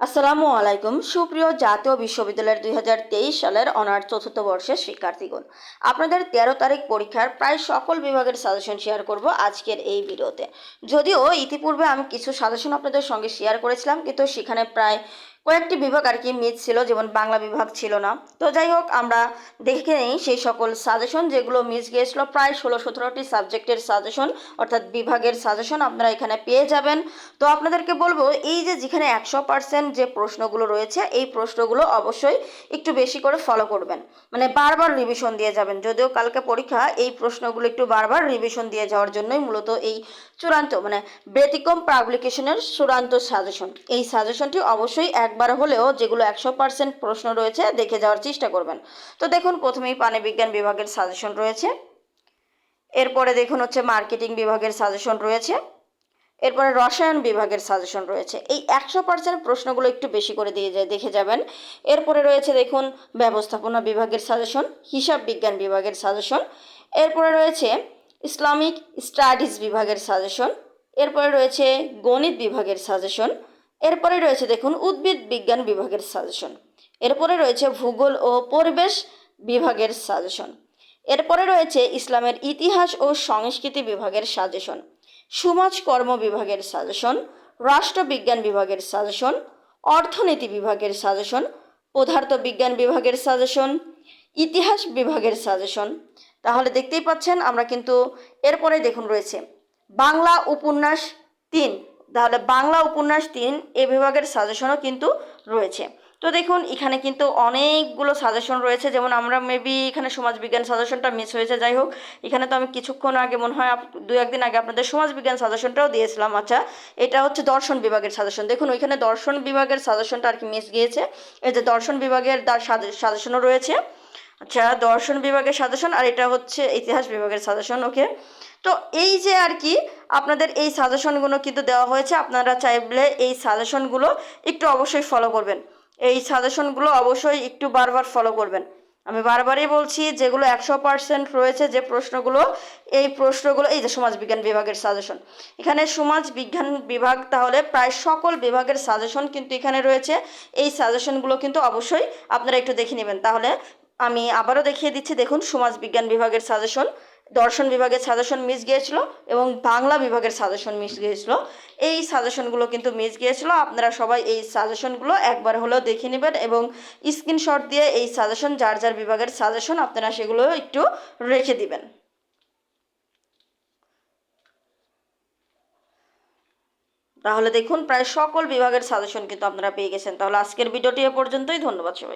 আসসালামু আলাইকুম। সুপ্রিয় জাতীয় বিশ্ববিদ্যালয়ের দুই হাজার তেইশ সালের অনার্স চতুর্থ বর্ষের শিক্ষার্থীগণ, আপনাদের তেরো তারিখ পরীক্ষার প্রায় সকল বিভাগের সাজেশন শেয়ার করব আজকের এই ভিডিওতে। যদিও ইতিপূর্বে আমি কিছু সাজেশন আপনাদের সঙ্গে শেয়ার করেছিলাম, কিন্তু সেখানে প্রায় কয়েকটি বিভাগ আর কি মিস ছিল, যেমন বাংলা বিভাগ ছিল না। তো যাই হোক, আমরা দেখে নেই সেই সকল সাজেশন যেগুলো মিস গিয়েছিল, প্রায় ষোলো সতেরোটি সাবজেক্টের সাজেশন অর্থাৎ বিভাগের সাজেশন আপনারা এখানে পেয়ে যাবেন। তো আপনাদেরকে বলব, এই যে যেখানে একশো পার্সেন্ট যে প্রশ্নগুলো রয়েছে, এই প্রশ্নগুলো অবশ্যই একটু বেশি করে ফলো করবেন। মানে বারবার রিভিশন দিয়ে যাবেন। যদিও কালকে পরীক্ষা, এই প্রশ্নগুলো একটু বারবার রিভিশন দিয়ে যাওয়ার জন্যই মূলত এই চূড়ান্ত মানে ব্যতিক্রম পাবলিকেশনের চূড়ান্ত সাজেশন এই সাজেশনটি অবশ্যই একবার হলেও যেগুলো একশো পার্সেন্ট প্রশ্ন রয়েছে, দেখে যাওয়ার চেষ্টা করবেন। তো দেখুন, প্রথমেই পানি বিজ্ঞান বিভাগের সাজেশন রয়েছে। এরপরে দেখুন হচ্ছে মার্কেটিং বিভাগের সাজেশন রয়েছে। এরপরে রসায়ন বিভাগের সাজেশন রয়েছে। এই একশো পার্সেন্ট প্রশ্নগুলো একটু বেশি করে দিয়ে যায়, দেখে যাবেন। এরপরে রয়েছে দেখুন, ব্যবস্থাপনা বিভাগের সাজেশন হিসাব বিজ্ঞান বিভাগের সাজেশন এরপরে রয়েছে ইসলামিক স্টাডিজ বিভাগের সাজেশন এরপরে রয়েছে গণিত বিভাগের সাজেশন এরপরে রয়েছে দেখুন উদ্ভিদ বিজ্ঞান বিভাগের সাজেশন এরপরে রয়েছে ভূগোল ও পরিবেশ বিভাগের সাজেশন এরপরে রয়েছে ইসলামের ইতিহাস ও সংস্কৃতি বিভাগের সাজেশন সমাজকর্ম বিভাগের সাজেশন রাষ্ট্রবিজ্ঞান বিভাগের সাজেশন অর্থনীতি বিভাগের সাজেশন পদার্থ বিজ্ঞান বিভাগের সাজেশন ইতিহাস বিভাগের সাজেশন তাহলে দেখতেই পাচ্ছেন আমরা কিন্তু এরপরে দেখুন রয়েছে বাংলা উপন্যাস তিন। তাহলে বাংলা উপন্যাস তিন এ বিভাগের সাজেশনও কিন্তু রয়েছে। তো দেখুন, এখানে কিন্তু অনেকগুলো সাজেশন রয়েছে। যেমন আমরা মেবি এখানে সমাজবিজ্ঞান সাজেশনটা মিস হয়েছে, যাই হোক। এখানে তো আমি কিছুক্ষণ আগে মনে হয় দু একদিন আগে আপনাদের সমাজবিজ্ঞান সাজেশনটাও দিয়েছিলাম। আচ্ছা এটা হচ্ছে দর্শন বিভাগের সাজেশন দেখুন, ওইখানে দর্শন বিভাগের সাজেশনটা আর কি মিস গিয়েছে। এই যে দর্শন বিভাগের তার সাজেশনও রয়েছে। আচ্ছা দর্শন বিভাগের সাজেশন আর এটা হচ্ছে ইতিহাস বিভাগের সাজেশন, ওকে? তো এই যে আর কি আপনাদের এই সাজেশনগুলো কিন্তু দেওয়া হয়েছে, আপনারা চাইলে এই সাজেশনগুলো একটু অবশ্যই ফলো করবেন। এই সাজেশনগুলো অবশ্যই একটু বারবার ফলো করবেন। আমি বারবারই বলছি, যেগুলো একশো পার্সেন্ট রয়েছে, যে প্রশ্নগুলো, এই প্রশ্নগুলো, এই যে সমাজবিজ্ঞান বিভাগের সাজেশন। এখানে সমাজ বিজ্ঞান বিভাগ তাহলে প্রায় সকল বিভাগের সাজেশন কিন্তু এখানে রয়েছে। এই সাজেশনগুলো কিন্তু অবশ্যই আপনারা একটু দেখে নেবেন। তাহলে আমি আবারও দেখিয়ে দিচ্ছি, দেখুন, সমাজ বিজ্ঞান বিভাগের সাজেশন, দর্শন বিভাগের সাজেশন মিস গিয়েছিল এবং বাংলা বিভাগের সাজেশন মিস গিয়েছিল। এই সাজেশনগুলো কিন্তু মিস গিয়েছিল, আপনারা সবাই এই সাজেশনগুলো একবার হলেও দেখে নেবেন এবং স্ক্রিনশট দিয়ে এই সাজেশন, যার যার বিভাগের সাজেশন, আপনারা সেগুলো একটু রেখে দিবেন। তাহলে দেখুন, প্রায় সকল বিভাগের সাজেশন কিন্তু আপনারা পেয়ে গেছেন। তাহলে আজকের ভিডিওটি এ পর্যন্তই, ধন্যবাদ সবাই